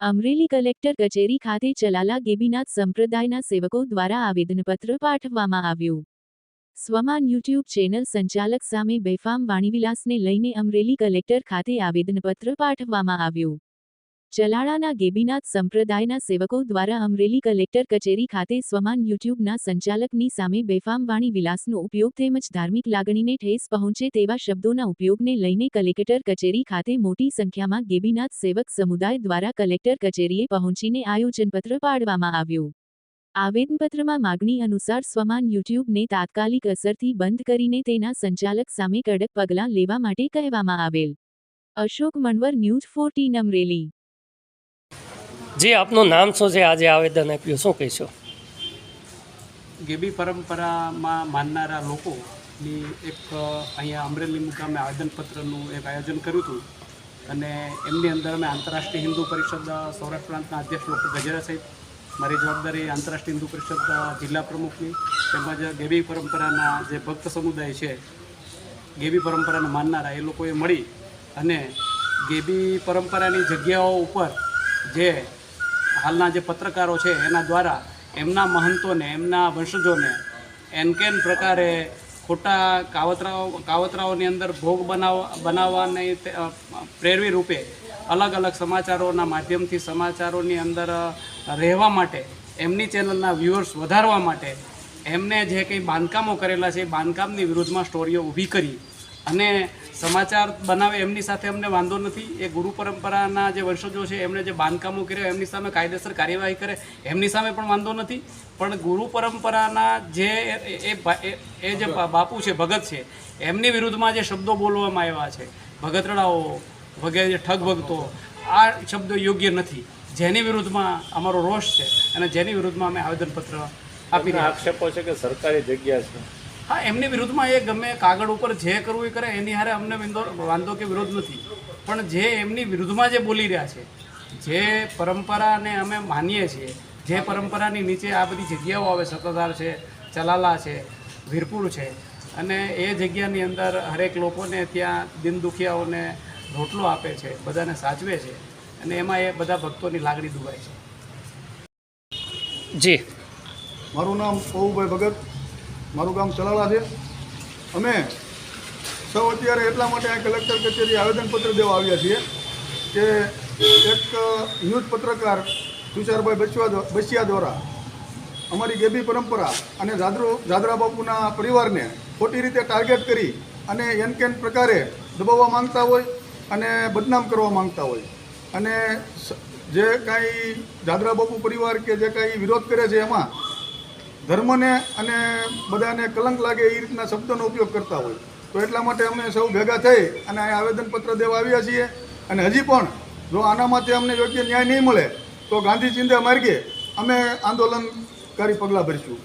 Amreli collector કચેરી ખાતે ચલાલા ગેબીનાથ સંપ્રદાયના સેવકો દ્વારા આવેદનપત્ર પાઠવવામાં આવ્યું. સ્વમાન યુટ્યુબ ચેનલ સંચાલક સામે બેફામ વાણીવિલાસને લઈને અમરેલી કલેક્ટર ખાતે આવેદનપત્ર પાઠવવામાં આવ્યું. ચલાળાના ગેબીનાથ સંપ્રદાયના સેવકો દ્વારા અમરેલી કલેક્ટર કચેરી ખાતે સ્વમાન યુટ્યુબના સંચાલકની સામે બેફામ વાણી વિલાસનો ઉપયોગ તેમજ ધાર્મિક લાગણીને ઠેસ પહોંચે તેવા શબ્દોના ઉપયોગને લઈને કલેક્ટર કચેરી ખાતે મોટી સંખ્યામાં ગેબીનાથ સેવક સમુદાય દ્વારા કલેક્ટર કચેરીએ પહોંચીને આયોજનપત્ર પાડવામાં આવ્યું. આવેદનપત્રમાં માગણી અનુસાર સ્વમાન યુટ્યુબને તાત્કાલિક અસરથી બંધ કરીને તેના સંચાલક સામે કડક પગલાં લેવા માટે કહેવામાં આવેલ. Ashok Manvar news fourteen Amreli. જી આપનું નામ શું છે આજે આવેદન આપ્યું, શું કહેશો? ગેબી પરંપરામાં માનનારા લોકોની એક અહીંયા અમરેલી મુકામે આવેદનપત્રનું એક આયોજન કર્યું હતું. અને એમની અંદર અમે આંતરરાષ્ટ્રીય હિન્દુ પરિષદ સૌરાષ્ટ્ર પ્રાંતના અધ્યક્ષ ડૉક્ટર ગજેરા સહિત મારી જવાબદારી આંતરરાષ્ટ્રીય હિન્દુ પરિષદ જિલ્લા પ્રમુખની, તેમજ ગેબી પરંપરાના જે ભક્ત સમુદાય છે, ગેબી પરંપરાને માનનારા, એ લોકોએ મળી અને ગેબી પરંપરાની જગ્યાઓ ઉપર જે હાલના જે પત્રકારો છે, એના દ્વારા એમના મહંતોને, એમના વંશજોને એનકેન પ્રકારે ખોટા કાવતરાઓ, કાવતરાઓની અંદર ભોગ બનાવ, બનાવવાની પ્રેરવી રૂપે અલગ અલગ સમાચારોના માધ્યમથી સમાચારોની અંદર રહેવા માટે, એમની ચેનલના વ્યૂઅર્સ વધારવા માટે એમને જે કંઈ બાંધકામો કરેલા છે, એ બાંધકામની વિરુદ્ધમાં સ્ટોરીઓ ઊભી કરી. અને સમાચાર બનાવે એમની સાથે અમને વાંધો નથી. એ ગુરુ પરંપરાના જે વંશજો છે, એમણે જે બાંધકામો કર્યા, એમની સામે કાયદેસર કાર્યવાહી કરે, એમની સામે પણ વાંધો નથી. પણ ગુરુ પરંપરાના જે એ- જે બાપુ છે, ભગત છે, એમની વિરુદ્ધમાં જે શબ્દો બોલવામાં આવ્યા છે ભગતરડાઓ વગેરે ઠગ ભગતો, આ શબ્દો યોગ્ય નથી. જેની વિરુદ્ધમાં અમારો રોષ છે અને જેની વિરુદ્ધમાં અમે આવેદનપત્ર આપી આક્ષેપો છે કે સરકારી જગ્યા છે? હા એમની વિરુદ્ધમાં એ ગમે કાગળ ઉપર જે કરવું એ કરે એની હારે અમને વાંધો વાંધો કે વિરોધ નથી. પણ જે એમની વિરુદ્ધમાં જે બોલી રહ્યા છે જે પરંપરાને અમે માનીએ છીએ જે પરંપરાની નીચે આ બધી જગ્યાઓ આવે સત્તાધાર છે ચલાલા છે વીરપુર છે અને એ જગ્યાની અંદર હરેક લોકોને ત્યાં દિન દુખિયાઓને રોટલો આપે છે બધાને સાચવે છે અને એમાં એ બધા ભક્તોની લાગણી દુભાય છે. જી. મારું નામ પૌભાઈ ભગત. મારું ગામ ચલાલા છે. અમે સૌ અત્યારે એટલા માટે આ કલેક્ટર કચેરી આવેદનપત્ર દેવા આવ્યા છીએ કે એક ન્યૂઝ પત્રકાર તુષારભાઈ બચવા બસિયા દ્વારા અમારી ગેબી પરંપરા અને જાદરો જાદરા બાપુના પરિવારને ખોટી રીતે ટાર્ગેટ કરી અને એન કેન પ્રકારે દબાવવા માંગતા હોય અને બદનામ કરવા માંગતા હોય. અને જે કાંઈ જાદરા બાપુ પરિવાર કે જે કાંઈ વિરોધ કરે છે એમાં ધર્મને અને બધાને કલંક લાગે એ રીતના શબ્દોનો ઉપયોગ કરતા હોય. તો એટલા માટે અમે સૌ ભેગા થઈ અને આ આવેદનપત્ર દેવા આવ્યા છીએ. અને હજી પણ જો આના માટે અમને યોગ્ય ન્યાય નહીં મળે, તો ગાંધી ચિંતા માર્ગે અમે આંદોલનકારી પગલાં ભરીશું.